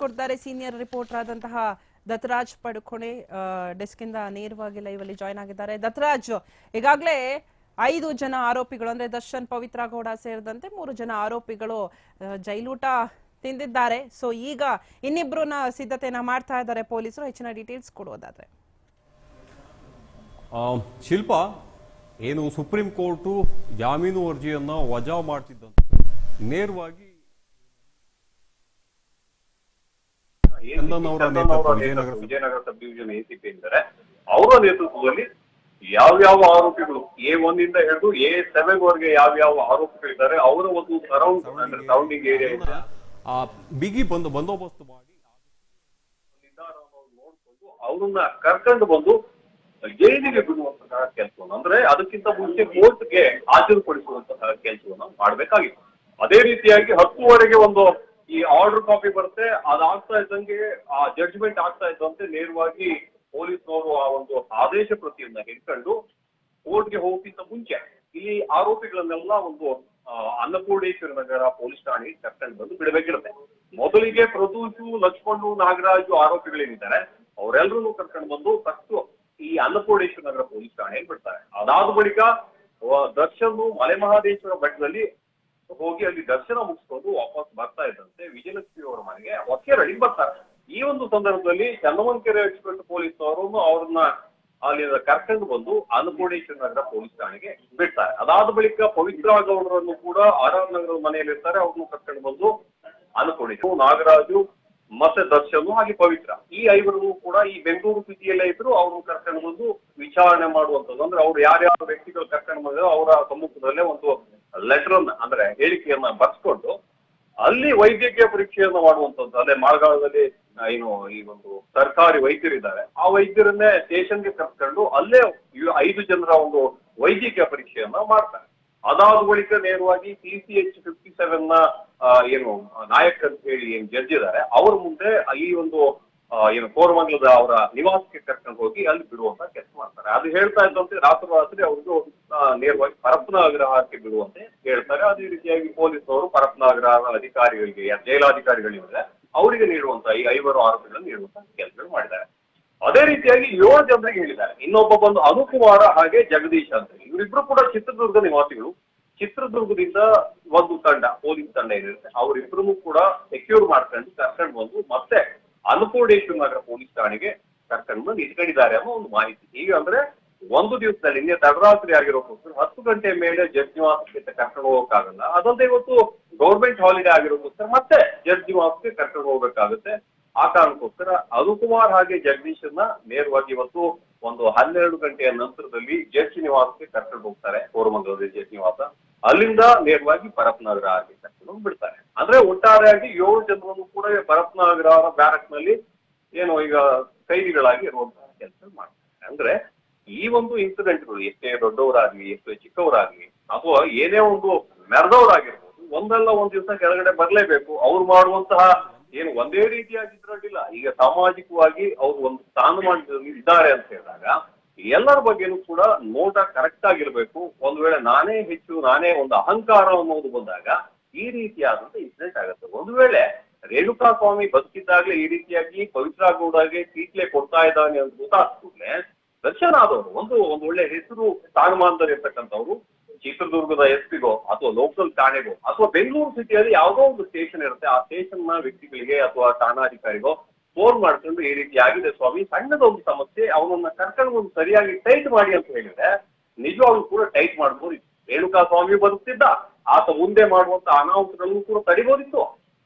ಕೊಡ್ತಾರೆ senior reporter ಆದಂತಹ Dattaraj Padukone desk ಇಂದ ನೇರವಾಗಿ ಲೈವ್ ಅಲ್ಲಿ ಜಾಯ್ನ್ ಆಗಿದ್ದಾರೆ. ದತ್ತರಾಜ್ ಈಗಾಗಲೇ ಐದು ಜನ ಆರೋಪಿಗಳು, ಅಂದ್ರೆ ದರ್ಶನ್ ಪವಿತ್ರ ಗೌಡ ಸೇರಿದಂತೆ ಮೂರು ಜನ ಆರೋಪಿಗಳು ಜೈಲೂಟ ತಿಂದಿದ್ದಾರೆ. ಸೊ ಈಗ ಇನ್ನಿಬ್ರನ್ನ ಸಿದ್ಧತೆಯನ್ನ ಮಾಡ್ತಾ ಇದ್ದಾರೆ ಪೊಲೀಸರು. ಹೆಚ್ಚಿನ ಡೀಟೇಲ್ಸ್ ಕೊಡೋದಾದ್ರೆ ಶಿಲ್ಪ, ಏನು ಸುಪ್ರೀಂ ಕೋರ್ಟು ಜಾಮೀನು ಅರ್ಜಿಯನ್ನ ವಜಾ ಮಾಡ್ತಿದ್ದಂತೆ ನೇರವಾಗಿ ಚಂದನ್ ನೇತೃತ್ವ Vijayanagara Vijayanagara sub division ACP ಇದ್ದಾರೆ ಅವರ ನೇತೃತ್ವದಲ್ಲಿ ಯಾವ್ಯಾವ ಆರೋಪಿಗಳು ಎ ಒನ್ ಇಂದ ಹಿಡಿದು ಎ ಸೆವೆನ್ ವರೆಗೆ ಯಾವ್ಯಾವ ಆರೋಪಿಗಳಿದ್ದಾರೆ ಅವರ ಒಂದು ಸರೌಂಡ್ ಅಂದ್ರೆ ಸರೌಂಡಿಂಗ್ ಏರಿಯಾ ಇದೆ. ಬಿಗಿ ಬಂದು ಬಂದೋಬಸ್ತ್ ಮಾಡಿ ನೋಡ್ಕೊಂಡು ಅವ್ರನ್ನ ಕರ್ಕೊಂಡು ಬಂದು ಜೈಲಿಗೆ ಬಿಡುವಂತಹ ಕೆಲಸವನ್ನು ಅಂದ್ರೆ ಅದಕ್ಕಿಂತ ಮುಂಚೆ ಕೋರ್ಟ್ಗೆ ಹಾಜರುಪಡಿಸುವಂತಹ ಕೆಲಸವನ್ನು ಮಾಡಬೇಕಾಗಿತ್ತು. ಅದೇ ರೀತಿಯಾಗಿ ಹತ್ತುವರೆಗೆ ಒಂದು ಈ ಆರ್ಡರ್ ಕಾಪಿ ಬರುತ್ತೆ ಅದಾಗ್ತಾ ಇದ್ದಂಗೆ, ಆ ಜಡ್ಜ್ಮೆಂಟ್ ಆಗ್ತಾ ಇದ್ದಂತೆ ನೇರವಾಗಿ ಪೊಲೀಸ್ನವರು ಆ ಒಂದು ಆದೇಶ ಪ್ರತಿಯನ್ನ ಹಿಡ್ಕೊಂಡು ಕೋರ್ಟ್ಗೆ ಹೋಗೋಕ್ಕಿಂತ ಮುಂಚೆ ಇಲ್ಲಿ ಆರೋಪಿಗಳನ್ನೆಲ್ಲ ಒಂದು ಅನ್ನಪೂರ್ಣೇಶ್ವರ ನಗರ ಪೊಲೀಸ್ ಠಾಣೆ ಕರ್ಕೊಂಡು ಬಂದು ಬಿಡಬೇಕಿರುತ್ತೆ. ಮೊದಲಿಗೆ ಪ್ರದೂಷು, ಲಕ್ಷ್ಮಣು, ನಾಗರಾಜು ಆರೋಪಿಗಳೇನಿದ್ದಾರೆ ಅವರೆಲ್ಲರೂ ಕರ್ಕೊಂಡು ಬಂದು ಫಸ್ಟ್ ಈ ಅನ್ನಪೂರ್ಣೇಶ್ವರ ನಗರ ಪೊಲೀಸ್ ಠಾಣೆ ಬಿಡ್ತಾರೆ. ಅದಾದ ಬಳಿಕ ದರ್ಶನ್ ಮಲೆ ಮಹಾದೇಶ್ವರ ಬೆಟ್ಟದಲ್ಲಿ ಹೋಗಿ ಅಲ್ಲಿ ದರ್ಶನ ಮುಗಿಸ್ಕೊಂಡು ವಾಪಸ್ ಬರ್ತಾ ಇದ್ದಂತೆ ವಿಜಯಲಕ್ಷ್ಮಿ ಅವರ ಮನೆಗೆ ಹೊಸಕೆರಳಿಗೆ ಬರ್ತಾರೆ ಈ ಒಂದು ಸಂದರ್ಭದಲ್ಲಿ ಚನ್ನಮಂಕೆರೆ ಎಕ್ಸ್ಪರ್ಟ್ ಪೊಲೀಸ್ ಅವರನ್ನು ಅವ್ರನ್ನ ಅಲ್ಲಿ ಕರ್ಕೊಂಡು ಬಂದು ಅನ್ನಪೂರ್ಣೇಶ್ವರ ನಗರ ಪೊಲೀಸ್ ಠಾಣೆಗೆ ಬಿಡ್ತಾರೆ. ಅದಾದ ಬಳಿಕ ಪವಿತ್ರ ಗೌಡರನ್ನು ಕೂಡ ಆರ್ ಆರ್ ನಗರದ ಮನೆಯಲ್ಲಿ ಇರ್ತಾರೆ ಅವ್ರನ್ನು ಕರ್ಕೊಂಡು ಬಂದು ಅನ್ನಪೂರ್ಣೇಶ್ವರ ನಾಗರಾಜು, ಮತ್ತೆ ದರ್ಶನ್ ಹಾಗೆ ಪವಿತ್ರ. ಈ ಐವರೂ ಕೂಡ ಈ ಬೆಂಗಳೂರು ಸಿಟಿಯಲ್ಲೇ ಇದ್ರು ಅವ್ರನ್ನ ಕರ್ಕೊಂಡು ಬಂದು ವಿಚಾರಣೆ ಮಾಡುವಂತದ್ದು ಅಂದ್ರೆ ಅವ್ರು ಯಾರ್ಯಾವ ವ್ಯಕ್ತಿಗಳು ಕರ್ಕೊಂಡು ಬಂದಿರೋ ಅವರ ಸಮ್ಮುಖದಲ್ಲೇ ಒಂದು ಲೆಟರ್ ಅಂದ್ರೆ ಹೇಳಿಕೆಯನ್ನ ಬರ್ಸ್ಕೊಂಡು ಅಲ್ಲಿ ವೈದ್ಯಕೀಯ ಪರೀಕ್ಷೆಯನ್ನ ಮಾಡುವಂತದ್ದು ಅಲ್ಲೇ ಮಾಳಗಾಲದಲ್ಲಿ ಏನು, ಈ ಒಂದು ಸರ್ಕಾರಿ ವೈದ್ಯರಿದ್ದಾರೆ, ಆ ವೈದ್ಯರನ್ನೇ ಸ್ಟೇಷನ್ಗೆ ಕರ್ಕೊಂಡು ಅಲ್ಲೇ ಐದು ಜನರ ಒಂದು ವೈದ್ಯಕೀಯ ಪರೀಕ್ಷೆಯನ್ನ ಮಾಡ್ತಾರೆ. ಅದಾದ ಬಳಿಕ ನೇರವಾಗಿ ಸಿ ಸಿ ಎಚ್ ಫಿಫ್ಟಿ ಸೆವೆನ್ನ ಏನು, ನಾಯಕ್ ಅಂತ ಹೇಳಿ ಏನ್ ಜಡ್ಜ್ ಇದ್ದಾರೆ, ಅವ್ರ ಮುಂದೆ ಈ ಒಂದು ಏನು ಕೋರಮಂಗಲದ ಅವರ ನಿವಾಸಕ್ಕೆ ಕರ್ಕೊಂಡು ಹೋಗಿ ಅಲ್ಲಿ ಬಿಡುವಂತ ಕೆಲಸ ಮಾಡ್ತಾರೆ. ಅದು ಹೇಳ್ತಾ ಇದ್ದಂತೆ ರಾತ್ರಿ ರಾತ್ರಿ ಅವ್ರಿಗೂ ನೇರವಾಗಿ ಪರಪ್ಪನ ಆಗ್ರಹಕ್ಕೆ ಬಿಡುವಂತೆ ಹೇಳ್ತಾರೆ. ಅದೇ ರೀತಿಯಾಗಿ ಪೊಲೀಸರು ಪರಪ್ಪನ ಆಗ್ರಹ ಅಧಿಕಾರಿಗಳಿಗೆ ಜೈಲಾಧಿಕಾರಿಗಳಿವೆ ಅವರಿಗೆ ನೀಡುವಂತ ಈ ಐವರು ಆರೋಪಿಗಳನ್ನು ನೀಡುವಂತ ಕೆಲಸಗಳು ಮಾಡಿದ್ದಾರೆ. ಅದೇ ರೀತಿಯಾಗಿ ಏಳು ಜನರಿಗೆ ಹೇಳಿದ್ದಾರೆ. ಇನ್ನೊಬ್ಬ ಬಂದು ಅನುಕುಮಾರ ಹಾಗೆ ಜಗದೀಶ್ ಅಂತ. ಇವರಿಬ್ರು ಕೂಡ ಚಿತ್ರದುರ್ಗ ನಿವಾಸಿಗಳು. ಚಿತ್ರದುರ್ಗದಿಂದ ಒಂದು ತಂಡ, ಪೊಲೀಸ್ ತಂಡ ಏನಿರುತ್ತೆ ಅವರಿಬ್ರು ಕೂಡ ಸೆಕ್ಯೂರ್ ಮಾಡ್ಕೊಂಡು ಕರ್ಕೊಂಡು ಬಂದು ಮತ್ತೆ ಅನ್ನಪೂರ್ಣೇಶ್ವರ ನಗರ ಪೊಲೀಸ್ ಠಾಣೆಗೆ ಕರ್ಕೊಂಡು ಇಟ್ಕೊಂಡಿದ್ದಾರೆ ಅನ್ನೋ ಒಂದು ಮಾಹಿತಿ. ಈಗ ಅಂದ್ರೆ ಒಂದು ದಿವಸದಲ್ಲಿ ನಿನ್ನೆ ತಡರಾತ್ರಿ ಆಗಿರೋಕ್ಕೋಸ್ಕರ ಹತ್ತು ಗಂಟೆ ಮೇಲೆ ಜಡ್ಜ್ ನಿವಾಸಕ್ಕೆ ಕರ್ಕೊಂಡು ಹೋಗಕ್ಕಾಗಲ್ಲ. ಅದಲ್ಲದೆ ಇವತ್ತು ಗೌರ್ಮೆಂಟ್ ಹಾಲಿಡೇ ಆಗಿರೋಕ್ಕೋಸ್ಕರ ಮತ್ತೆ ಜಡ್ಜ್ ನಿವಾಸಕ್ಕೆ ಕರ್ಕೊಂಡು ಹೋಗ್ಬೇಕಾಗುತ್ತೆ. ಆ ಕಾರಣಕ್ಕೋಸ್ಕರ ಅನುಕುಮಾರ್ ಹಾಗೆ ಜಗದೀಶನ್ನ ನೇರವಾಗಿ ಇವತ್ತು ಒಂದು ಹನ್ನೆರಡು ಗಂಟೆಯ ನಂತರದಲ್ಲಿ ಜಡ್ಜ್ ನಿವಾಸಕ್ಕೆ ಕರ್ಕೊಂಡು ಹೋಗ್ತಾರೆ, ಕೋರಮಂಗಲದ ಜಡ್ಜ್ ನಿವಾಸ ಅಲ್ಲಿಂದ ನೇರವಾಗಿ ಪರಪ್ನಗರ ಆಗಿ ಕರ್ಕೊಂಡು ಬಿಡ್ತಾರೆ ಅಂದ್ರೆ ಒಟ್ಟಾರೆಯಾಗಿ ಏಳು ಜನರನ್ನು ಕೂಡ ಪರಪ್ನಗರ ಬ್ಯಾರಕ್ನಲ್ಲಿ ಏನು ಈಗ ಕೈದಿಗಳಾಗಿ ಇರುವಂತಹ ಕೆಲಸ ಮಾಡ್ತಾರೆ. ಅಂದ್ರೆ ಈ ಒಂದು ಇನ್ಸಿಡೆಂಟ್ಗಳು ಎಷ್ಟೇ ದೊಡ್ಡವರಾಗ್ಲಿ, ಎಷ್ಟೇ ಚಿಕ್ಕವರಾಗ್ಲಿ, ಅಥವಾ ಏನೇ ಒಂದು ಮೆರೆದವರಾಗಿರ್ಬೋದು, ಒಂದಲ್ಲ ಒಂದ್ ದಿವಸ ಕೆಳಗಡೆ ಬರಲೇಬೇಕು, ಅವ್ರು ಮಾಡುವಂತಹ ಏನು ಒಂದೇ ರೀತಿಯಾಗಿದ್ರಲ್ಲಿಲ್ಲ ಈಗ ಸಾಮಾಜಿಕವಾಗಿ ಅವ್ರು ಒಂದು ಸ್ಥಾನಮಾನ ಇದ್ದಾರೆ ಅಂತ ಹೇಳಿದಾಗ ಎಲ್ಲರ ಬಗ್ಗೆನೂ ಕೂಡ ನೋಟ ಕರೆಕ್ಟ್ ಆಗಿರ್ಬೇಕು. ಒಂದ್ ವೇಳೆ ನಾನೇ ಹೆಚ್ಚು, ನಾನೇ ಒಂದು ಅಹಂಕಾರ ಅನ್ನೋದು ಬಂದಾಗ ಈ ರೀತಿಯಾದಂತ ಇನ್ಸಿಡೆಂಟ್ ಆಗುತ್ತೆ. ಒಂದು ವೇಳೆ ರೇಣುಕಾ ಸ್ವಾಮಿ ಬದುಕಿದ್ದಾಗಲೇ ಈ ರೀತಿಯಾಗಿ ಪವಿತ್ರ ಗೌಡಗೆ ಕೀಟ್ಲೆ ಕೊಡ್ತಾ ಇದ್ದಾನೆ ಅಂತ ಗೊತ್ತಾದ ಕೂಡಲೇ ದರ್ಶನ ಆದವರು, ಒಂದು ಒಂದು ಒಳ್ಳೆ ಹೆಸರು ಸ್ಥಾನಮಾನದಲ್ಲಿ ಇರ್ತಕ್ಕಂಥವ್ರು ಚಿತ್ರದುರ್ಗದ ಎಸ್ ಪಿಗೋ ಅಥವಾ ಲೋಕಲ್ ಠಾಣೆಗೋ ಅಥವಾ ಬೆಂಗಳೂರು ಸಿಟಿಯಲ್ಲಿ ಯಾವುದೋ ಒಂದು ಸ್ಟೇಷನ್ ಇರುತ್ತೆ, ಆ ಸ್ಟೇಷನ್ನ ವ್ಯಕ್ತಿಗಳಿಗೆ ಅಥವಾ ಠಾಣಾಧಿಕಾರಿಗೋ ಫೋನ್ ಮಾಡ್ಕೊಂಡು ಈ ರೀತಿ ಆಗಿದೆ ಸ್ವಾಮಿ ಸಣ್ಣದೊಂದು ಸಮಸ್ಯೆ, ಅವನನ್ನ ಕರ್ಕೊಂಡು ಒಂದು ಸರಿಯಾಗಿ ಟೈಟ್ ಮಾಡಿ ಅಂತ ಹೇಳಿದ್ರೆ ನಿಜವಾಗ್ಲೂ ಕೂಡ ಟೈಟ್ ಮಾಡ್ಬೋದು. ರೇಣುಕಾ ಸ್ವಾಮಿ ಬರುತ್ತಿದ್ದ ಆತ ಮುಂದೆ ಮಾಡುವಂತ ಅನಾಹುತಗಳನ್ನು ಕೂಡ ತಡಿಬೋದಿತ್ತು.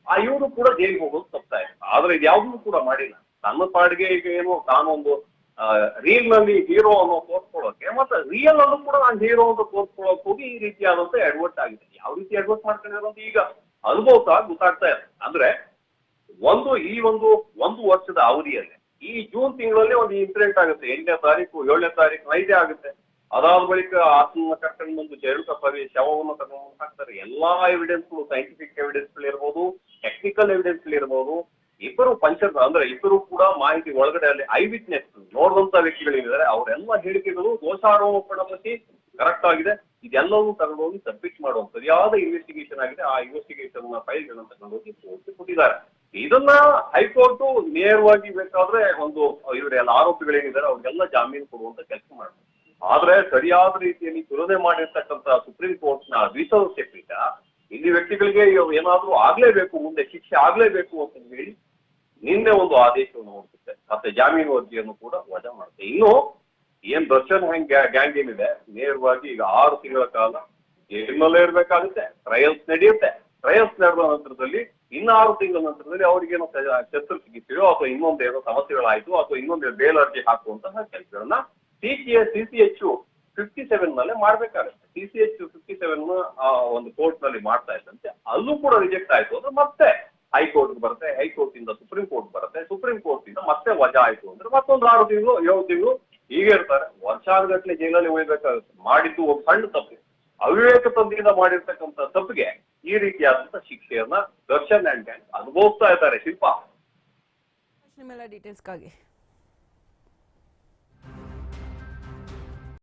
ಆ ಇವರು ಕೂಡ ಜೈಲಿಗೆ ಹೋಗೋದು ಇದೆ ಆದ್ರೆ ಇದ್ಯಾವುದೂ ಕೂಡ ಮಾಡಿಲ್ಲ. ತನ್ನ ಪಾಡಿಗೆ ಈಗ ಏನು ತಾನೊಂದು ರೀಲ್ನಲ್ಲಿ ಹೀರೋ ಅನ್ನೋ ತೋರ್ಸ್ಕೊಳ್ಳೋಕೆ ಮತ್ತೆ ರಿಯಲ್ ಅಲ್ಲೂ ಕೂಡ ನಾನು ಹೀರೋ ಅಂತ ತೋರ್ಸ್ಕೊಳ್ಳೋಕೆ ಹೋಗಿ ಈ ರೀತಿಯಾದಂತ ಅಡ್ವರ್ಟ್ ಆಗಿದೆ. ಯಾವ ರೀತಿ ಅಡ್ವರ್ಟ್ ಮಾಡ್ಕೊಂಡಿರೋ ಅಂತ ಈಗ ಅನುಭವ ಗೊತ್ತಾಗ್ತಾ ಇದೆ. ಅಂದ್ರೆ ಒಂದು ಈ ಒಂದು ಒಂದು ವರ್ಷದ ಅವಧಿಯಲ್ಲಿ ಈ ಜೂನ್ ತಿಂಗಳಲ್ಲಿ ಒಂದು ಇನ್ಸಿಡೆಂಟ್ ಆಗುತ್ತೆ. ಎಂಟನೇ ತಾರೀಕು, ಏಳನೇ ತಾರೀಕು ನೈಟೇ ಆಗುತ್ತೆ. ಅದಾದ ಬಳಿಕ ಆತನ ಕರ್ಕೊಂಡು ಬಂದು ಜೈಲು ಪರಿ ಶವವನ್ನು ತಗೊಂಡು ಹಾಕ್ತಾರೆ. ಎಲ್ಲಾ ಎವಿಡೆನ್ಸ್ ಸೈಂಟಿಫಿಕ್ ಎವಿಡೆನ್ಸ್ ಇರ್ಬೋದು ಟೆಕ್ನಿಕಲ್ ಎವಿಡೆನ್ಸ್ ಇರ್ಬೋದು ಇಬ್ಬರು ಪಂಚರ್ ಅಂದ್ರೆ ಇಬ್ಬರು ಕೂಡ ಮಾಹಿತಿ ಒಳಗಡೆ ಅಲ್ಲಿ ಐ ವಿಟ್ನೆಸ್ ನೋಡಿದಂತ ವ್ಯಕ್ತಿಗಳೇನಿದ್ದಾರೆ ಅವರೆಲ್ಲ ಹೇಳಿಕೆಗಳು ದೋಷಾರೋಪಣ ಪ್ರತಿ ಕರೆಕ್ಟ್ ಆಗಿದೆ. ಇದೆಲ್ಲವೂ ತಗೊಂಡೋಗಿ ಸಬ್ಮಿಟ್ ಮಾಡುವ ಸರಿಯಾದ ಇನ್ವೆಸ್ಟಿಗೇಷನ್ ಆಗಿದೆ. ಆ ಇನ್ವೆಸ್ಟಿಗೇಷನ್ ಫೈಲ್ಗಳನ್ನ ತಗೊಂಡೋಗಿ ಕೋರ್ಟ್ ಕೊಟ್ಟಿದ್ದಾರೆ. ಇದನ್ನ ಹೈಕೋರ್ಟ್ ನೇರವಾಗಿ ಬೇಕಾದ್ರೆ ಒಂದು ಇವರೆಲ್ಲ ಆರೋಪಿಗಳೇನಿದ್ದಾರೆ, ಅವ್ರಿಗೆಲ್ಲ ಜಾಮೀನು ಕೊಡುವಂತ ಕೆಲಸ ಮಾಡ್ತಾರೆ. ಆದ್ರೆ ಸರಿಯಾದ ರೀತಿಯಲ್ಲಿ ತುಲನೆ ಮಾಡಿರ್ತಕ್ಕಂತ ಸುಪ್ರೀಂ ಕೋರ್ಟ್ನ ದ್ವಿಸದಸ್ಯ ಪೀಠ, ಇಲ್ಲಿ ವ್ಯಕ್ತಿಗಳಿಗೆ ಏನಾದ್ರೂ ಆಗ್ಲೇಬೇಕು, ಮುಂದೆ ಶಿಕ್ಷೆ ಆಗ್ಲೇಬೇಕು ಅಂತ ನಿನ್ನೆ ಒಂದು ಆದೇಶವನ್ನು ಹೊರಡಿಸುತ್ತೆ ಮತ್ತೆ ಜಾಮೀನು ಅರ್ಜಿಯನ್ನು ಕೂಡ ವಜಾ ಮಾಡುತ್ತೆ. ಇನ್ನು ಏನ್ ದರ್ಶನ್ ಹ್ಯಾಂಗ್ ಗ್ಯಾಂಗ್ ಏನಿದೆ? ನೇರವಾಗಿ ಈಗ ಆರು ತಿಂಗಳ ಕಾಲ ಜೈಲಿನಲ್ಲೇ ಇರ್ಬೇಕಾಗುತ್ತೆ. ಟ್ರಯಲ್ಸ್ ನಡೆಯುತ್ತೆ. ಟ್ರಯಲ್ಸ್ ನಡೆದ ನಂತರದಲ್ಲಿ, ಇನ್ನ ಆರು ತಿಂಗಳ ನಂತರದಲ್ಲಿ ಅವ್ರಿಗೇನೋ ಶಸ್ತ್ರಚಿಕಿತ್ಸೆಯೋ ಅಥವಾ ಇನ್ನೊಂದೇನೋ ಸಮಸ್ಯೆಗಳಾಯ್ತು ಅಥವಾ ಇನ್ನೊಂದು ಬೇಲ್ ಅರ್ಜಿ ಹಾಕುವಂತಹ ಕೆಲಸಗಳನ್ನ C C S C C H fifty seven ನಲ್ಲೇ ಮಾಡ್ಬೇಕಾಗುತ್ತೆ. C C H fifty seven ಒಂದು ಕೋರ್ಟ್ನಲ್ಲಿ ಮಾಡ್ತಾ ಇದ್ದಂತೆ. ಅಲ್ಲೂ ಕೂಡ ರಿಜೆಕ್ಟ್ ಆಯ್ತು ಅಂದ್ರೆ ಮತ್ತೆ ಹೈಕೋರ್ಟ್ ಬರುತ್ತೆ ಹೈಕೋರ್ಟ್ ಇಂದ ಸುಪ್ರೀಂ ಕೋರ್ಟ್ ಬರುತ್ತೆ, ಸುಪ್ರೀಂ ಕೋರ್ಟ್ ಇಂದ ಮತ್ತೆ ವಜಾ ಆಯ್ತು ಅಂದ್ರೆ ಮತ್ತೊಂದು ಆರು ತಿಂಗಳು, ಏಳು ತಿಂಗಳು ಹೀಗೆ ಇರ್ತಾರೆ. ವರ್ಷಾನುಗಟ್ಲೆ ಜೈಲಲ್ಲಿ ಉಳಿಬೇಕಾಗುತ್ತೆ ಮಾಡಿದ್ದು ಒಂದು ಸಣ್ಣ ತಪ್ಪು. ಅವಿವೇಕ ತಂದೆಯಿಂದ ಮಾಡಿರ್ತಕ್ಕಂಥ ತಪ್ಪಿಗೆ ಈ ರೀತಿಯಾದಂತಹ ಶಿಕ್ಷೆಯನ್ನ ದರ್ಶನ್ ಅಂಡ್ ಅನುಭವಿಸ್ತಾ ಇದ್ದಾರೆ ಶಿಲ್ಪ. ನಿಮ್ಮೆಲ್ಲ ಡೀಟೇಲ್ಸ್ಗಾಗಿ